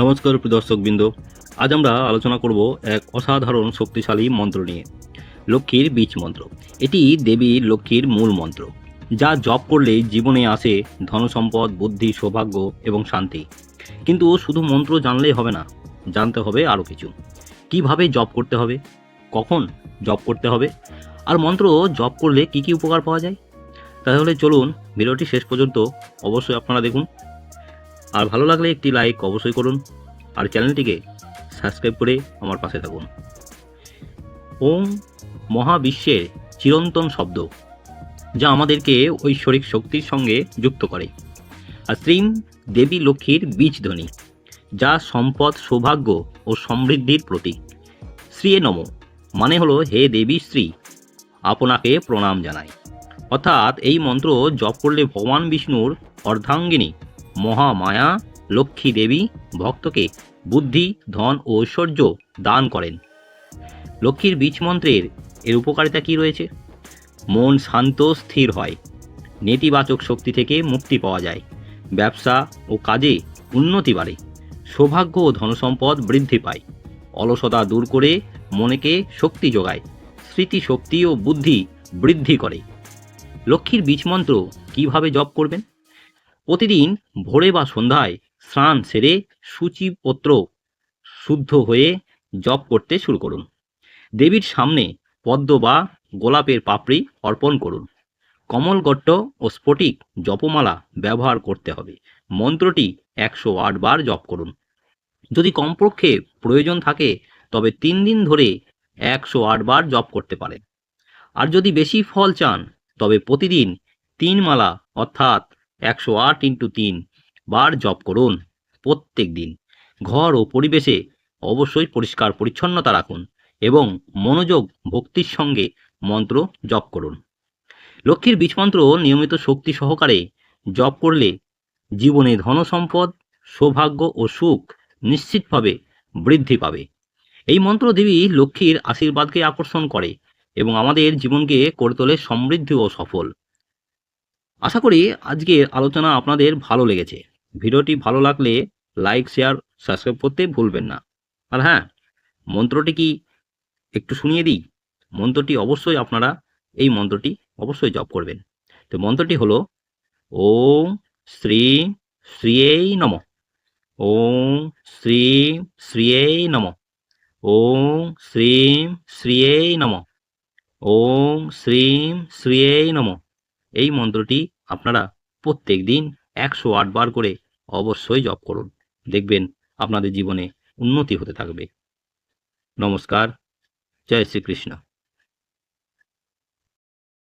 নমস্কার দর্শকবৃন্দ। আজ আমরা আলোচনা করব এক অসাধারণ শক্তিশালী মন্ত্র নিয়ে। লক্ষ্মীর বীজ মন্ত্র। এটি দেবী লক্ষ্মীর মূল মন্ত্র, যা জপ করলে জীবনে আসে ধনসম্পদ, বুদ্ধি, সৌভাগ্য এবং শান্তি। কিন্তু শুধু মন্ত্র জানলেই হবে না, জানতে হবে আরও কিছু। কীভাবে জপ করতে হবে? কখন জপ করতে হবে? আর মন্ত্র জপ করলে কি কি উপকার পাওয়া যায়? তাহলে চলুন ভিডিওটি শেষ পর্যন্ত অবশ্যই আপনারা দেখুন। আর ভালো লাগলে একটি লাইক অবশ্যই করুন আর চ্যানেলটিকে সাবস্ক্রাইব করে আমার পাশে থাকুন। ওম মহাবিশ্বের চিরন্তন শব্দ, যা আমাদেরকে ঐশ্বরিক শক্তির সঙ্গে যুক্ত করে। আর শ্রীম দেবী লক্ষ্মীর বীজ ধ্বনি, যা সম্পদ, সৌভাগ্য ও সমৃদ্ধির প্রতীক। শ্রীয়ে নম মানে হলো হে দেবী শ্রী, আপনাকে প্রণাম জানাই। অর্থাৎ এই মন্ত্র জপ করলে ভগবান বিষ্ণুর অর্ধাঙ্গিনী মহামায়া লক্ষ্মী দেবী ভক্তকে বুদ্ধি, ধন ও ঐশ্বর্য দান করেন। লক্ষ্মীর বীজ মন্ত্রের এর উপকারিতা কি রয়েছে? মন শান্ত, স্থির হয়। নেতিবাচক শক্তি থেকে মুক্তি পাওয়া যায়। ব্যবসা ও কাজে উন্নতি বাড়ে। সৌভাগ্য ও ধনসম্পদ বৃদ্ধি পায়। অলসতা দূর করে মনেকে শক্তি যোগায়। স্মৃতিশক্তি ও বুদ্ধি বৃদ্ধি করে। লক্ষ্মীর বীজ মন্ত্র কীভাবে জপ করবেন? প্রতিদিন ভোরে বা সন্ধ্যায় স্নান সেরে সূচিপত্র শুদ্ধ হয়ে জপ করতে শুরু করুন। দেবীর সামনে পদ্ম বা গোলাপের পাপড়ি অর্পণ করুন। কমলগট্ট ও স্ফটিক জপমালা ব্যবহার করতে হবে। মন্ত্রটি একশো আট বার জপ করুন। যদি কমপক্ষে প্রয়োজন থাকে, তবে তিন দিন ধরে একশো আট বার জপ করতে পারেন। আর যদি বেশি ফল চান, তবে প্রতিদিন তিন মালা, অর্থাৎ একশো আট ইন্টু তিন বার জপ করুন প্রত্যেক দিন। ঘর ও পরিবেশে অবশ্যই পরিষ্কার পরিচ্ছন্নতা রাখুন এবং মনোযোগ ভক্তির সঙ্গে মন্ত্র জপ করুন। লক্ষ্মীর বীজ মন্ত্র নিয়মিত শক্তি সহকারে জপ করলে জীবনে ধনসম্পদ সৌভাগ্য ও সুখ নিশ্চিতভাবে বৃদ্ধি পাবে। এই মন্ত্র দেবী লক্ষ্মীর আশীর্বাদকে আকর্ষণ করে এবং আমাদের জীবনকে করে তোলে সমৃদ্ধি ও সফল। আশা করি আজকের আলোচনা আপনাদের ভালো লেগেছে। ভিডিওটি ভালো লাগলে লাইক, শেয়ার, সাবস্ক্রাইব করতে ভুলবেন না। আর হ্যাঁ মন্ত্রটি কি একটু শুনিয়ে দিই? মন্ত্রটি অবশ্যই আপনারা এই মন্ত্রটি অবশ্যই জপ করবেন। তো মন্ত্রটি হলো, ওম শ্রী শ্রিয়েই নম। ওম শ্রী শ্রিয়েই নম। ওম শ্রীম শ্রিয়েই নম। ওম শ্রীম শ্রিয়েই নম। এই মন্ত্রটি আপনারা প্রত্যেক দিন একশো আট বার করে অবশ্যই জপ করুন। দেখবেন আপনাদের জীবনে উন্নতি হতে থাকবে। নমস্কার। জয় শ্রীকৃষ্ণ।